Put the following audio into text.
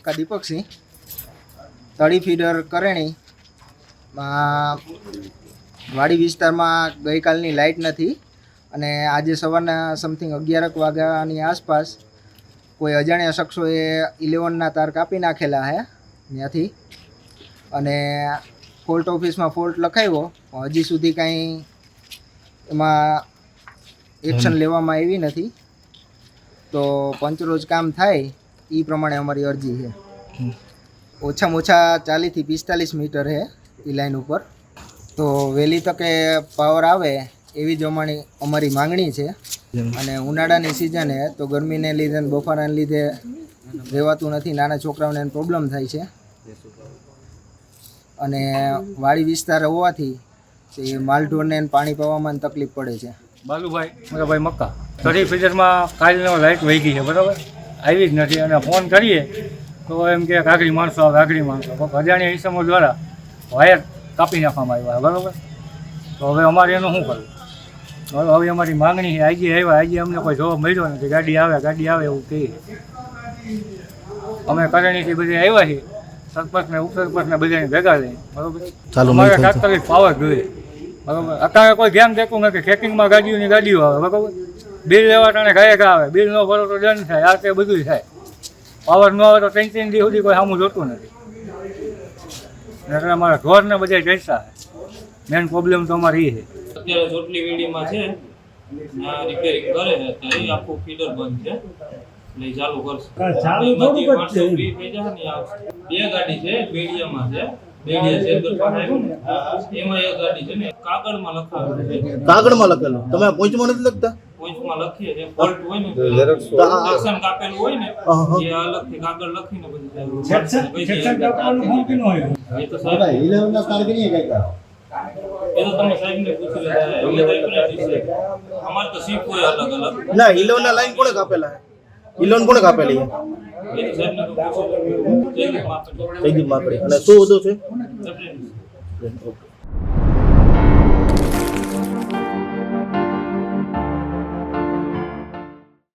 કાકા દીપકસિંહ તળી ફીડર કરેણી વાડી વિસ્તારમાં ગઈકાલની લાઇટ નથી અને આજે સવારના સમથિંગ અગિયારક વાગ્યાની આસપાસ કોઈ અજાણ્યા શખ્સોએ ઇલેવનના તાર કાપી નાખેલા છે ત્યાંથી. અને ફોલ્ટ ઓફિસમાં ફોલ્ટ લખાવ્યો હજી સુધી કાંઈ એમાં એક્શન લેવામાં આવી નથી. તો પંચરોજ કામ થાય એ પ્રમાણે અમારી અરજી છે. ઓછામાં ઓછા ચાલીસથી પિસ્તાલીસ મીટર છે એ લાઈન ઉપર. તો વહેલી તકે પાવર આવે એવી જ અમારી અમારી માંગણી છે. અને ઉનાળાની સિઝન છે તો ગરમીને લીધે બફારાને લીધે રહેવાતું નથી. નાના છોકરાઓને પ્રોબ્લેમ થાય છે. અને વાડી વિસ્તાર હોવાથી એ માલઢોરને પાણી પાવામાં તકલીફ પડે છે. બાલુભાઈ ભાઈ મક્કા. ફીચરમાં કાલનો લાઇટ વહી ગઈ છે બરાબર? આવી જ નથી અને ફોન કરીએ તો એમ કે કાગડી માણસો આવે કાગડી માણસો. કોઈક અજાણ્યા ઈસમો દ્વારા વાયર કાપી નાખવામાં આવ્યા બરાબર? તો હવે અમારે એનું શું કરવું? બરાબર હવે અમારી માંગણી છે આજે આવ્યા આજે અમને કોઈ જવાબ મળ્યો નથી. ગાડી આવે ગાડી આવે એવું કહીએ અમે કરણીથી બધી આવ્યા છીએ. સરપંચને ઉપસરપંચને બધાને ભેગા થઈ બરાબર? અમારે તાત્કાલિક પાવર જોઈએ. બરાબર? અત્યારે કોઈ ધ્યાન દેતું નથી ચેકિંગમાં ગાડીઓની ગાડીઓ આવે બરાબર? બિલ લેવા તને ઘરે આવે. બિલ ન ભરો તો દંડ થાય. આ તે બધું થાય. પાવર ન આવે તો ત્રણ ત્રણ દિવસ સુધી કોઈ સામું જોતું નથી. એટલે અમારા ઢોરને બધા જૈસા મેન પ્રોબ્લેમ તો અમારે એ છે. અત્યારે ચોટલી વીડીમાં છે. રિપેરિંગ કરે છે. ત્યારે ઈ આખું ફીડર બંધ છે. એટલે ચાલુ કરશે. બે ગાડી છે બેડિયામાં છે. કાગળમાં લખેલું. તમે પોઈન્ટમાં નથી લખતા? પોઈન્ટમાં લખીએ જે ફોલ્ટ હોય ને સેક્શન કાપેલું હોય ને હા, હા. એ અલગથી કાગળ લખીને પછી એ તો સાહેબ એ તો તમે સાહેબને પૂછી લેતા એટલે તો અમારે તો સીપ હોય અલગ અલગ. ના ઇલેવન લાઈન કોણે કાપેલા? ઇલેવન કોણે કાપેલી. જયદીપ માકડી અને શું હોદ્દો છે? ઓકે